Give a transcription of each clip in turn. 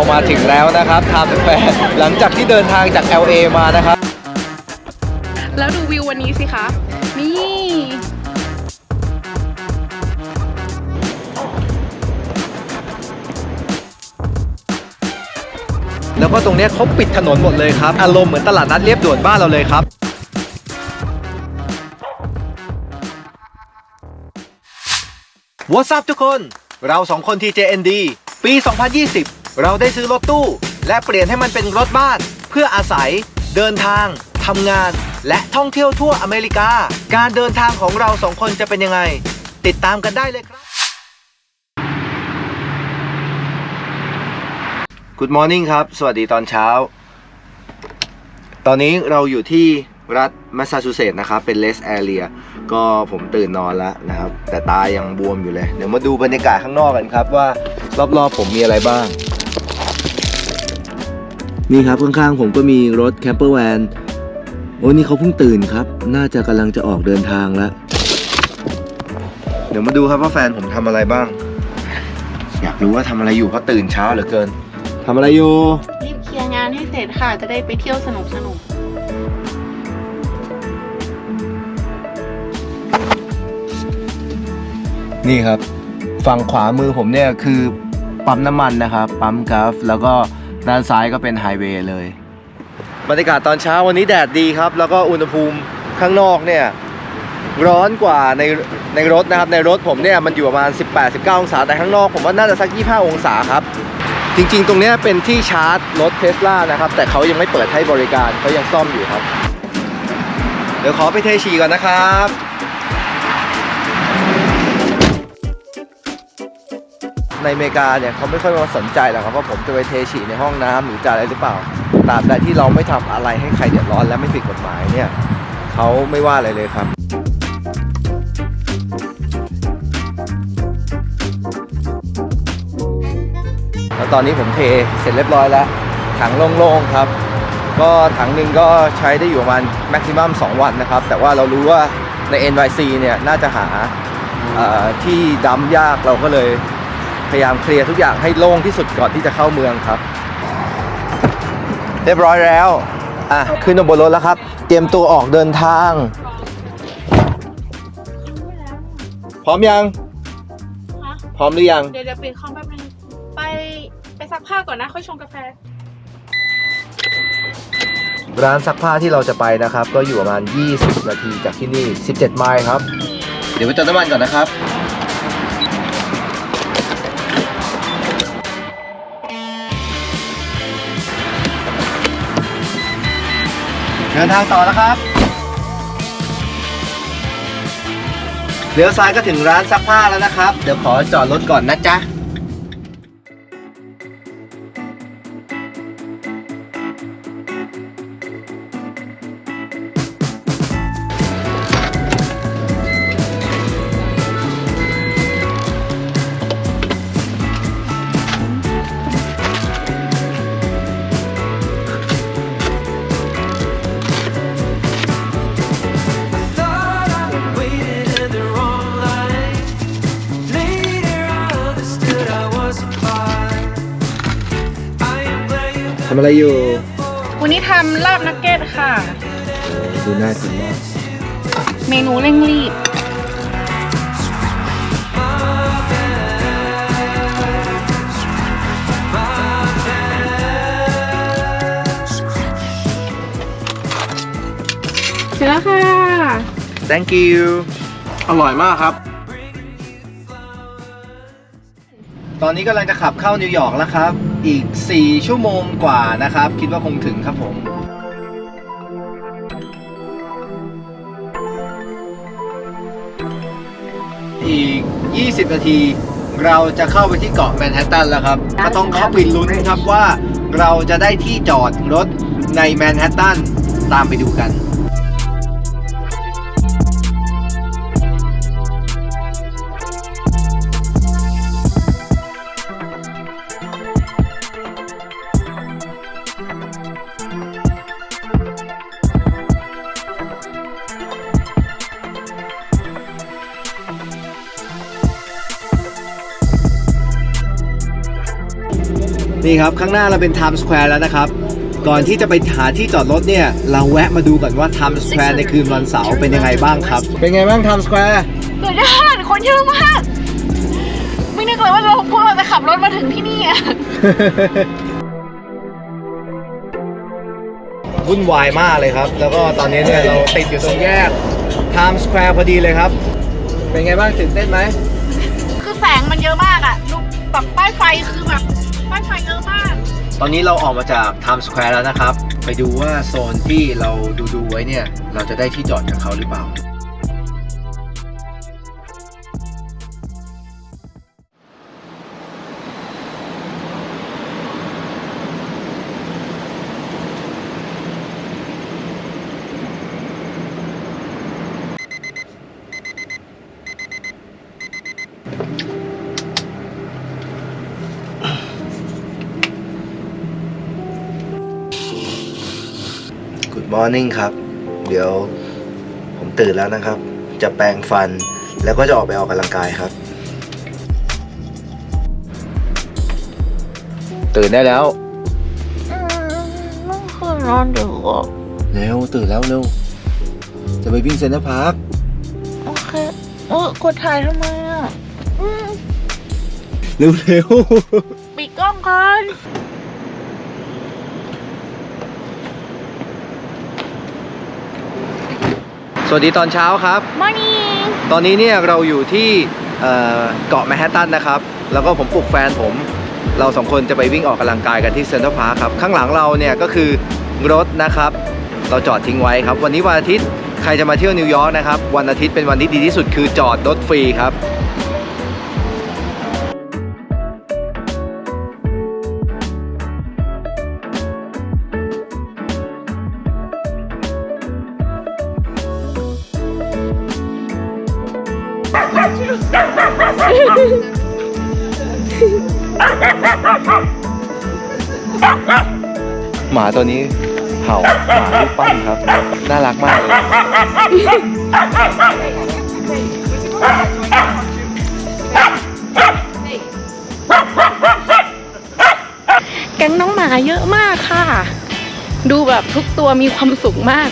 เรามาถึงแล้วนะครับทม์สแควร์หลังจากที่เดินทางจาก LA มานะครับ แล้วดูวิววันนี้สิคะ นี่ แล้วก็ตรงเนี้ยเขาปิดถนนหมดเลยครับ อารมณ์เหมือนตลาดนัดเรียบด่วนบ้านเราเลยครับ What's up ทุกคน เราสองคน TJND ปี 2020 เราได้ซื้อรถตู้ และเปลี่ยนให้มันเป็นรถบ้าน เพื่ออาศัย เดินทางทำงาน และท่องเที่ยวทั่วอเมริกา การเดินทางของเราสองคนจะเป็นยังไง ติดตามกันได้เลยครับ Good morning ครับ สวัสดีตอนเช้า ตอนนี้เราอยู่ที่รัฐแมสซาชูเซตส์นะครับ เป็นเลสแอเรีย ก็ผมตื่นนอนแล้วนะครับ แต่ตายังบวมอยู่เลย เดี๋ยวมาดูบรรยากาศข้างนอกกันครับว่า รอบๆผมมีอะไรบ้าง นี่ครับข้างๆผมก็มีรถแคมเปอร์แวนโอ้นี่เขาเพิ่งตื่นครับ น่าจะกำลังจะออกเดินทางแล้ว เดี๋ยวมาดูครับว่าแฟนผมทำอะไรบ้าง อยากรู้ว่าทำอะไรอยู่เพราะตื่นเช้าเหลือเกินทำอะไรอยู่รีบเคลียร์งานให้เสร็จค่ะ จะได้ไปเที่ยวสนุกสนุกนี่ครับ ฝั่งขวามือผมเนี่ยคือปั๊มน้ำมันนะครับ ปั๊มกราฟแล้วก็ ด้านซ้ายก็เป็นไฮเวย์เลย บรรยากาศตอนเช้าวันนี้แดดดีครับ แล้วก็อุณหภูมิข้างนอกเนี่ยร้อนกว่าในในรถนะครับในรถผมเนี่ยมันอยู่ประมาณ 18-19 องศา แต่ข้างนอกผมว่าน่าจะสัก 25 องศาครับ จริงๆ ตรงนี้เป็นที่ชาร์จรถเทสลานะครับ แต่เขายังไม่เปิดให้บริการเขายังซ่อมอยู่ครับ เดี๋ยวขอไปเทฉี่ก่อนนะครับ ในอเมริกาเนี่ยเขาไม่ค่อยมาสนใจหรอกครับว่าผมจะไปเทฉี่ในห้องน้ำหรือจะอะไรหรือเปล่าตราบใดที่เราไม่ทำอะไรให้ใครเดือดร้อนและไม่ผิดกฎหมายเนี่ยเขาไม่ว่าอะไรเลยครับแล้วตอนนี้ผมเทเสร็จเรียบร้อยแล้ว ถังโล่งๆครับ ก็ถังหนึ่งก็ใช้ได้อยู่ประมาณแม็กซิมัม2วันนะครับ แต่ว่าเรารู้ว่าใน NYC เนี่ยน่าจะหาที่ดัมยากเราก็เลย พยายามเคลียร์ทุกอย่างให้โล่งที่สุดก่อนที่จะเข้าเมืองครับ เรียบร้อยแล้ว อะ ขึ้นบนรถแล้วครับ เตรียมตัวออกเดินทาง พร้อมยังฮะพร้อมหรือยัง เดี๋ยวเดี๋ยวปิดคอมแป๊บนึงไปไปซักผ้าก่อนนะ ค่อยชงกาแฟ ร้านซักผ้าที่เราจะไปนะครับ ก็อยู่ประมาณ 20 นาทีจากที่นี่ 17 ไมล์ครับ เดี๋ยวไปเติมน้ำมันก่อนนะครับ เดินทางต่อแล้วครับเลี้ยวซ้ายก็ถึงร้านซักผ้าแล้วนะครับ เดี๋ยวขอจอดรถก่อนนะจ๊ะ ทำอะไรอยู่วันนี้ทำลาบนักเก็ตค่ะ ดูน่ากินมากเมนูเร่งรีบ เสร็จแล้วค่ะ thank you อร่อยมากครับ อนนี้กำลังจะขับเข้านิวยอร์กแล้วครับ อีก 4 ชั่วโมงกว่านะครับ คิดว่าคงถึงครับผมอีก 20 นาที เราจะเข้าไปที่เกาะแมนฮัตตันแล้วครับ ก็ต้องเข้าไปลุ้นครับว่า เราจะได้ที่จอดรถในแมนฮัตตันตามไปดูกัน นี่ครับ ข้างหน้าเราเป็น Times Square แล้วนะครับ ก่อนที่จะไปหาที่จอดรถเนี่ย เราแวะมาดูก่อนว่า Times Square ในคืนวันเสาร์เป็นยังไงบ้างครับ เป็นไงบ้าง Times Square เดี๋ยวด้านคนเยอะมาก ไม่นึกเลยว่าเราพวกเราจะขับรถมาถึงที่นี่อะวุ่นวายมากเลยครับ แล้วก็ตอนนี้เนี่ยเราติดอยู่ตรงแยก Times Square พอดีเลยครับ เป็นไงบ้างตื่นเต้นไหม คือแสงมันเยอะมากอะลูกแบบป้ายไฟคือแบบ ป้ายไฟเยอะมาก ตอนนี้เราออกมาจาก Times Square แล้วนะครับ ไปดูว่าโซนที่เราดูดูไว้เนี่ย เราจะได้ที่จอดกับเขาหรือเปล่า Good morning ครับ เดี๋ยวผมตื่นแล้วนะครับ จะแปรงฟันแล้วก็จะออกไปออกกำลังกายครับ ตื่นได้แล้วต้องคืนนอนดึกอะเร็วตื่นแล้วเร็วจะไปวิ่งเซ็นทรัลพาร์คโอเคเออกดถ่ายทำไมอะอืมเร็วเร็ว ปิดกล้องก่อน สวัสดีตอนเช้าครับมานี่ตอนนี้เนี่ยเราอยู่ที่เอ่อเกาะแมนฮัตตันนะครับ แล้วก็ผมปลุกแฟนผม เราสองคนจะไปวิ่งออกกำลังกายกันที่เซ็นทรัลพาร์คครับ ข้างหลังเราเนี่ยก็คือรถนะครับ เราจอดทิ้งไว้ครับ วันนี้วันอาทิตย์ใครจะมาเที่ยวนิวยอร์กนะครับ วันอาทิตย์เป็นวันที่ดีที่สุดคือจอดรถฟรีครับ หมาตัวนี้เห่าหมาลูกปั้นครับ น่ารักมากเลยแก๊งน้องหมาเยอะมากค่ะ ดูแบบทุกตัวมีความสุขมาก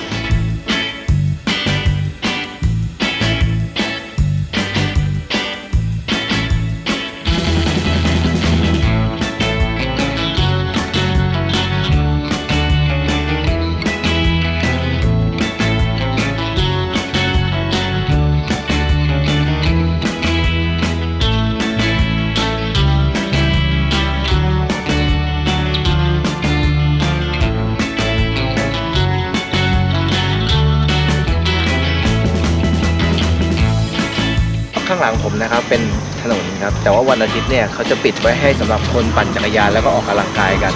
างหลังผมนะครับเป็นถนนครับ แต่ว่าวันอาทิตย์เนี่ยเขาจะปิดไว้ให้สำหรับคนปั่นจักรยานแล้วก็ออกกำลังกายกัน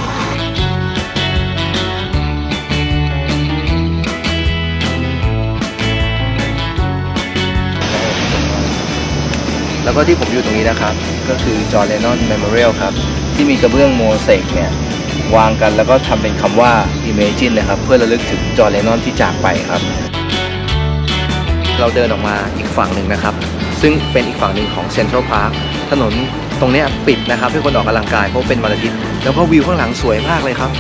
แล้วก็ที่ผมอยู่ตรงนี้นะครับ ก็คือจอร์แดนอนเมมโมเรียลครับ ที่มีกระเบื้องโมเสกเนี่ย วางกันแล้วก็ทำเป็นคำว่า Imagine นะครับ เพื่อระลึกถึงจอร์แดนอนที่จากไปครับ เราเดินออกมาอีกฝั่งหนึ่งนะครับ ซึ่งเป็นอีกฝั่งหนึ่งของเซ็นทรัลพาร์คถนนตรงนี้ปิดนะครับให้คนออกกำลังกายเพราะเป็นวันอาทิตย์แล้วก็วิวข้างหลังสวยมากเลยครับ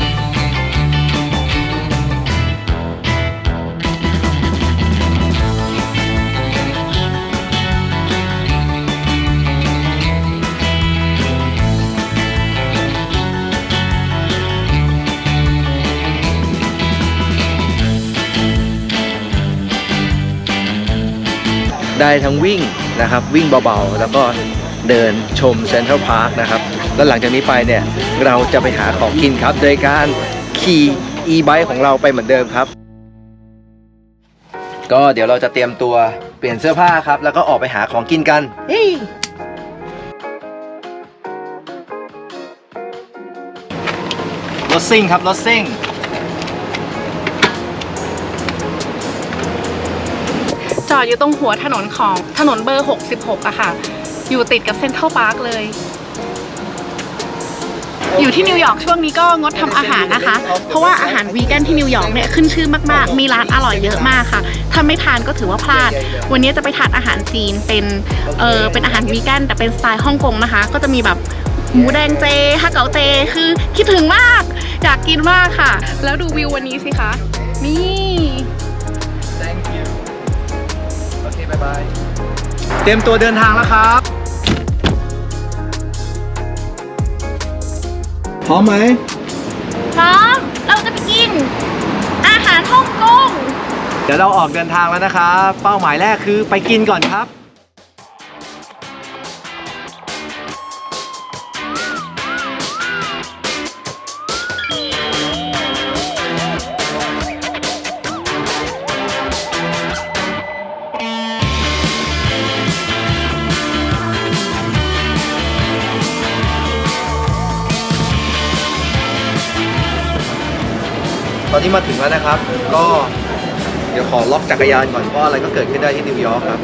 ได้ทั้งวิ่งนะครับวิ่งเบาๆ แล้วก็เดินชมเซ็นทรัลพาร์คนะครับ แล้วหลังจากนี้ไปเนี่ยเราจะไปหาของกินครับ โดยการขี่อีไบค์ของเราไปเหมือนเดิมครับ ก็เดี๋ยวเราจะเตรียมตัวเปลี่ยนเสื้อผ้าครับ แล้วก็ออกไปหาของกินกันรถซิ่งครับรถซิ่ง ดอยู่ตรงหัวถนนของถนนเบอร์ 66อะค่ะ อยู่ติดกับเซ็นทรัลพาร์คเลย อยู่ที่นิวยอร์กช่วงนี้ก็งดทำอาหารนะคะ เพราะว่าอาหารวีแกนที่นิวยอร์กเนี่ยขึ้นชื่อมากๆ มีร้านอร่อยเยอะมากค่ะ ถ้าไม่ทานก็ถือว่าพลาด วันนี้จะไปทานอาหารจีนเป็นเออเป็นอาหารวีแกนแต่เป็นสไตล์ฮ่องกงนะคะ ก็จะมีแบบหมูแดงเจฮาเก๋าเจคือคิดถึงมาก อยากกินมากค่ะ แล้วดูวิววันนี้สิคะ นี่ เตรียมตัวเดินทางแล้วครับ พร้อมไหมพร้อม เราจะไปกิน อาหารฮ่องกง เดี๋ยวเราออกเดินทางแล้วนะครับ เป้าหมายแรกคือไปกินก่อนครับ อนนี้มาถึงแล้วนะครับ ก็เดี๋ยวขอล็อกจักรยานก่อนเพราะอะไรก็เกิดขึ้นได้ที่นิวยอร์กครับ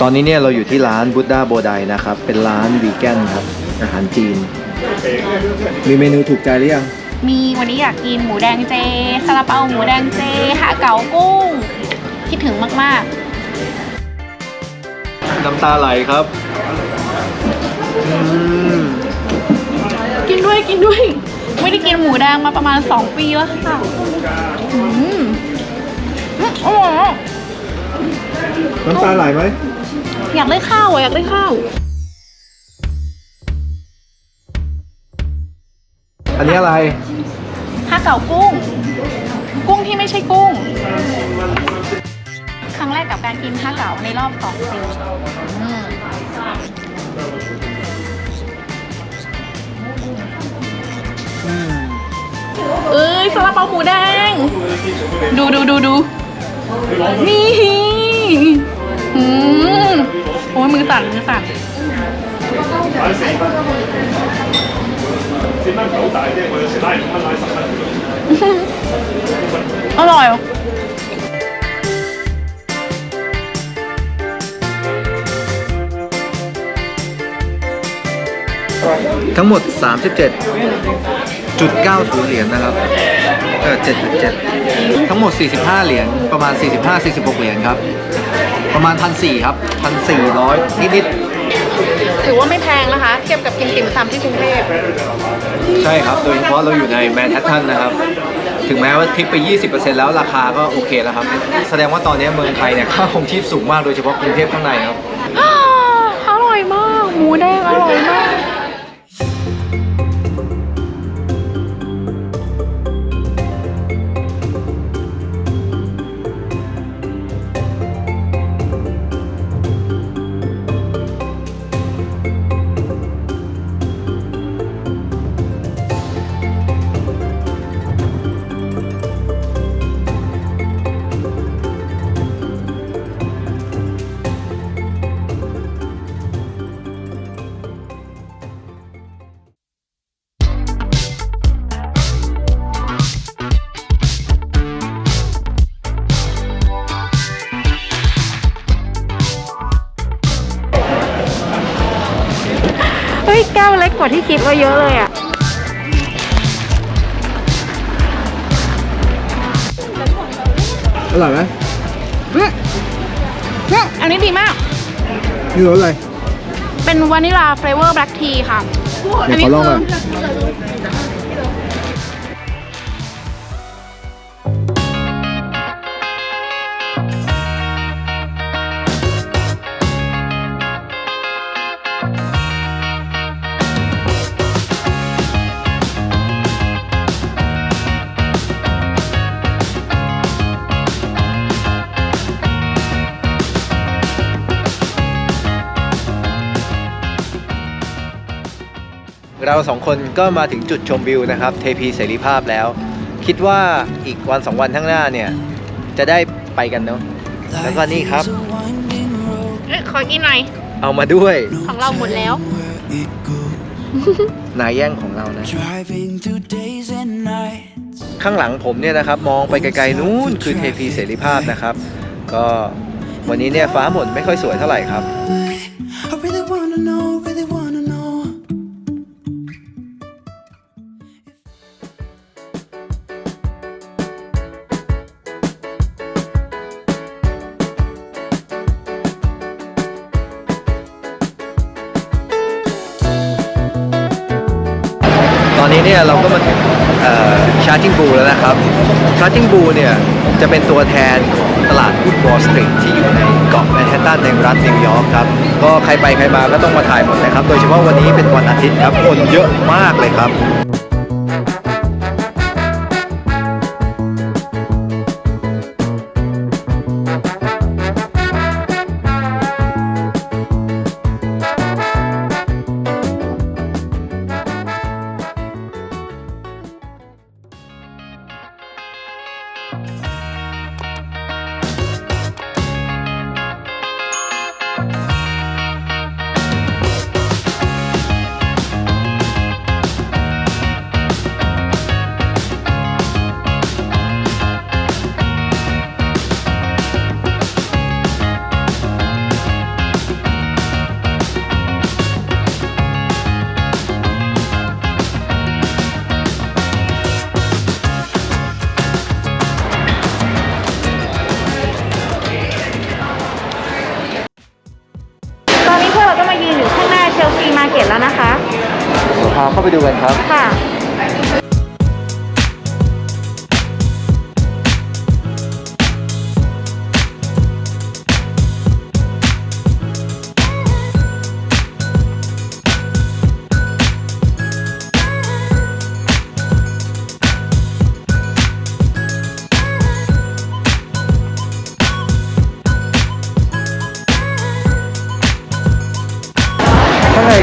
ตอนนี้เนี่ยเราอยู่ที่ร้านบุ d ดาโบไดนะครับ เป็นร้านวีแกนครับ อาหารจีน มีเมนูถูกใจหรือยัง มีวันนี้อยากกินหมูแดงเจซาลาเปาหมูแดงเจหาเก๋ากุ้ง คิดถึงมากน้ำตาไหลครับอืมๆ กินด้วยกินด้วย ไม่ได้กินหมูแดงมาประมาณ 2 ปีแล้วค่ะอืมอืมอร่อยอะน้ำตาไหลไหมอยากได้ข้าวอะอยากได้ข้าว อันนี้อะไรฮาเก๋ากุ้ง กุ้งที่ไม่ใช่กุ้ง ครั้งแรกกับการกินฮาเก๋าในรอบสองปี เอ้ยซาลาเปาหมูแดง ดูดูดูดูนี่อืมโอ้ยมือสั่นมือสั่นอร่อยทั้งหมด 37.90 เหรียญนะครับเออ7.7 ทั้งหมด 45 เหรียญประมาณ 45-46 เหรียญครับ ประมาณ 1,400 ครับ 1,400 นิดถือว่าไม่แพงนะคะ เทียบกับกินติ่มซำที่กรุงเทพๆใช่ครับ โดยเฉพาะเราอยู่ในแมนฮัตตันนะครับ ถึงแม้ว่าทิปไป 20%แล้วราคาก็โอเคแล้วครับ แสดงว่าตอนนี้เมืองไทยเนี่ยค่าครองชีพสูงมากโดยเฉพาะกรุงเทพข้างในครับอร่อยมาก หมูแดงอร่อยมาก อืมอืมอันนี้ดีมาก นี่รสอะไรเป็นวานิลาเฟลเวอร์แบล็กทีค่ะเดี๋ยวขอลองก่อ เราสองคนก็มาถึงจุดชมวิวนะครับ เทพีเสรีภาพแล้ว คิดว่าอีกวันสองวันข้างหน้าเนี่ย จะได้ไปกันเนาะแล้วก็นี่ครับ เอ้ยขอกินหน่อย เอามาด้วยของเราหมดแล้ว นายแย่งของเรานะ Driving through days and nights. ข้างหลังผมเนี่ยนะครับ มองไปไกลๆนู้นคือเทพีเสรีภาพนะครับ ก็วันนี้เนี่ยฟ้าหม่นไม่ค่อยสวยเท่าไหร่ครับ แล้วนะครับชาร์จิงบูเนี่ยจะเป็นตัวแทนของตลาดหุ้นวอลสตรีทที่อยู่ในเกาะแมนฮัตตันในรัฐนิวยอร์กครับ ก็ใครไปใครมาก็ต้องมาถ่ายหมดนะครับ โดยเฉพาะวันนี้เป็นวันอาทิตย์ครับ คนเยอะมากเลยครับ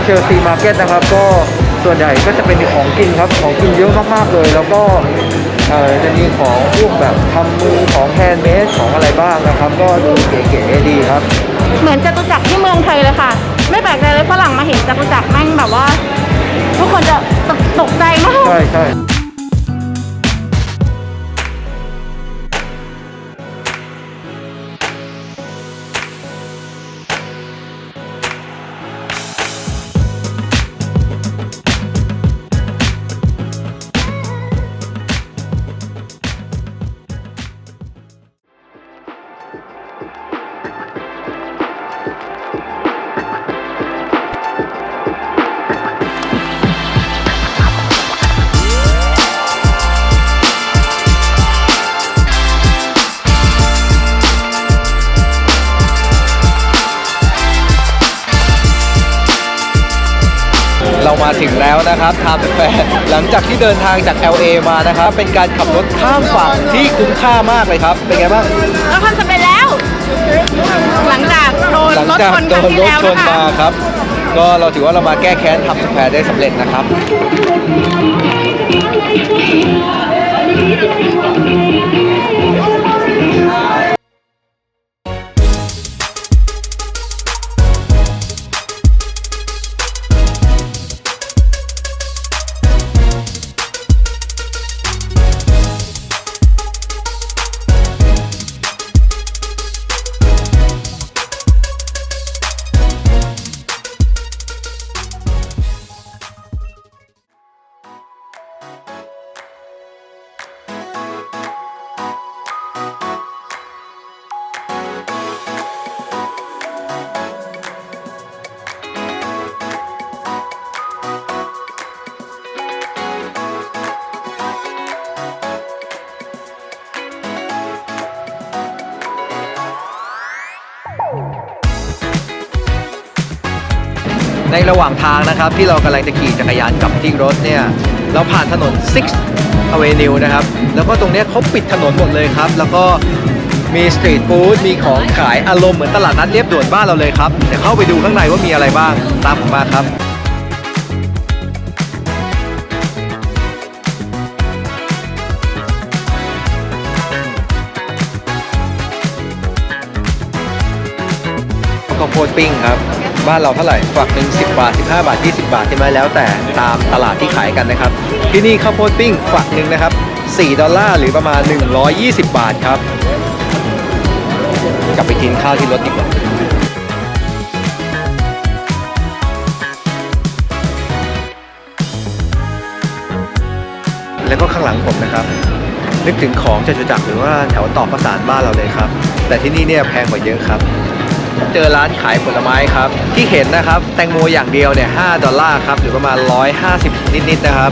เชลซีมาร์เก็ตนะครับ ก็ส่วนใหญ่ก็จะเป็นของกินครับของกินเยอะมากๆเลย แล้วก็เอ่อจะมีของพวกแบบทำมือของแฮนด์เมดของอะไรบ้างนะครับ ก็ดูเก๋ๆดีครับ เหมือนจตุจักรที่เมืองไทยเลยค่ะ ไม่แปลกใจเลยฝรั่งมาเห็นจตุจักรแม่งแบบว่า ทุกคนจะตกตกใจมากใช่ใช่ จากที่เดินทางจาก LA มานะครับ เป็นการขับรถข้ามฝั่งที่คุ้มค่ามากเลยครับ เป็นไงบ้างเราทำสำเร็จแล้ว หลังจากโดนหลังรถจากชนโดครั้งนที่รถแล้วชนนะคะมาครับ ก็เราถือว่าเรามาแก้แค้นทำสแควร์ได้สำเร็จนะครับ ในระหว่างทางนะครับ ที่เรากำลังจะขี่จักรยานกลับที่รถเนี่ย เราผ่านถนน Six Avenue นะครับ แล้วก็ตรงเนี้ยเขาปิดถนนหมดเลยครับ แล้วก็มีสตรีทฟู้ดมีของขายอารมณ์เหมือนตลาดนัดเรียบด่วนบ้านเราเลยครับเดี๋ยวเข้าไปดูข้างในว่ามีอะไรบ้างตามผมมาครับ ข้าวโพดปิ้งครับ บ้านเราเท่าไหร่ฝักหนึ่ง10บาท 15 บาท 20 บาทใช่ไหมแล้วแต่ตามตลาดที่ขายกันนะครับ ที่นี่ข้าวโพดปิ้งฝักหนึ่งนะครับ 4 ดอลลาร์หรือประมาณ 120 บาทครับ กลับไปกินข้าวที่รถดีกว่าแล้วก็ข้างหลังผมนะครับ นึกถึงของจตุจักรหรือว่าแถวตอประสานบ้านเราเลยครับ แต่ที่นี่เนี่ยแพงกว่าเยอะครับ เจอร้านขายผลไม้ครับ ที่เห็นนะครับ แตงโมอย่างเดียวเนี่ย5ดอลลาร์ครับ หรือประมาณ 150 นิดๆนะครับ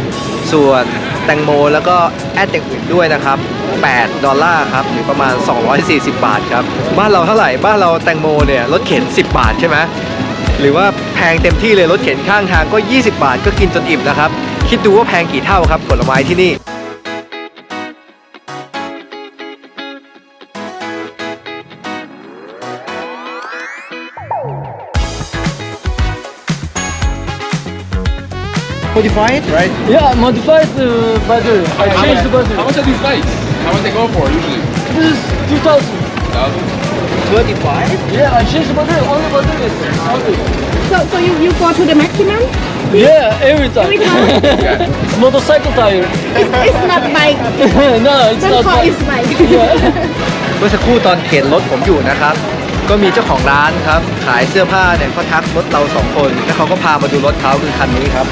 ส่วนแตงโมแล้วก็แอดอย่างอื่นด้วยนะครับ 8 ดอลลาร์ครับ หรือประมาณ 240 บาทครับ บ้านเราเท่าไหร่ บ้านเราแตงโมเนี่ยรถเข็น 10 บาทใช่ไหมหรือว่าแพงเต็มที่เลยรถเข็นข้างทางก็ 20 บาทก็กินจนอิ่มนะครับ คิดดูว่าแพงกี่เท่าครับผลไม้ที่นี่ Modified right Yeah, modified uh, battery. I changed the battery. How much are these lights? How much they go for usually? This is 2000. Thousand? 35 Yeah, I changed the battery. Only battery is 100. so so you you go to the maximum Yeah, every time. Every time? it's motorcycle tire. it's, it's not bike no, it's don't not. call bad. it bike Yeah. เมื่อสักครู่ตอนเข็นรถผมอยู่นะครับ ก็มีเจ้าของร้านครับ ขายเสื้อผ้าเนี่ยเขาทักรถเราสองคน แล้วเขาก็พามาดูรถเขาคือคันนี้ครับ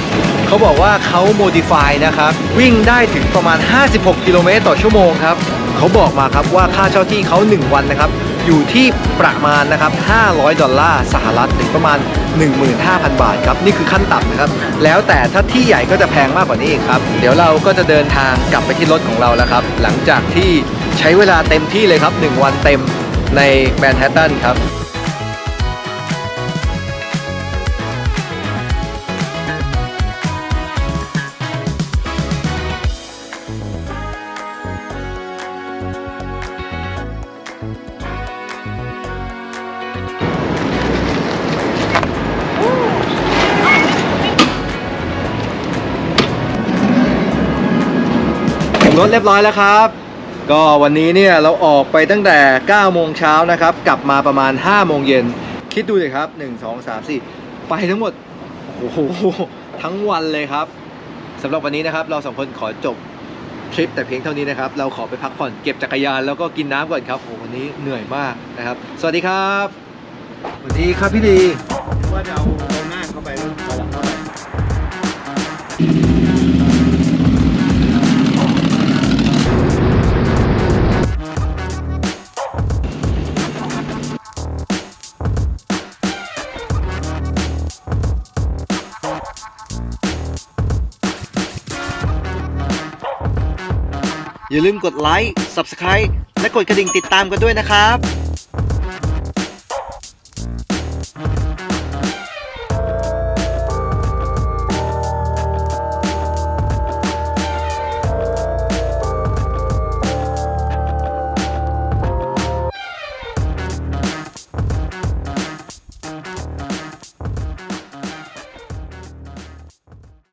เขาบอกว่าเขาโมดิฟายนะครับ วิ่งได้ถึงประมาณ 56 กิโลเมตรต่อชั่วโมงครับเขาบอกมาครับว่าค่าเช่าที่เขา 1 วันนะครับ อยู่ที่ประมาณนะครับ 500 ดอลลาร์สหรัฐหรือประมาณ 15,000 บาทครับ นี่คือขั้นต่ำนะครับ แล้วแต่ถ้าที่ใหญ่ก็จะแพงมากกว่านี้อีกครับ เดี๋ยวเราก็จะเดินทางกลับไปที่รถของเราแล้วครับ หลังจากที่ใช้เวลาเต็มที่เลยครับ 1 วันเต็มในแมนฮัตตันครับ รถเรียบร้อยแล้วครับ ก็วันนี้เนี่ยเราออกไปตั้งแต่ 9 โมงเช้านะครับ กลับมาประมาณ 5 โมงเย็น คิดดูเลยครับ 1 2 3 4 ไปทั้งหมด โอ้โห ทั้งวันเลยครับสำหรับวันนี้นะครับ เราสองคนขอจบทริปแต่เพียงเท่านี้นะครับ เราขอไปพักผ่อนเก็บจักรยานแล้วก็กินน้ำก่อนครับโอ้โหวันนี้เหนื่อยมากนะครับ สวัสดีครับสวัสดีครับพี่ดีว่าจะเอาเอาหน้าเข้าไปหรือเอาหลังเข้าไป อย่าลืมกดไลค์ Subscribe และกดกระดิ่งติดตามกันด้วยนะครับ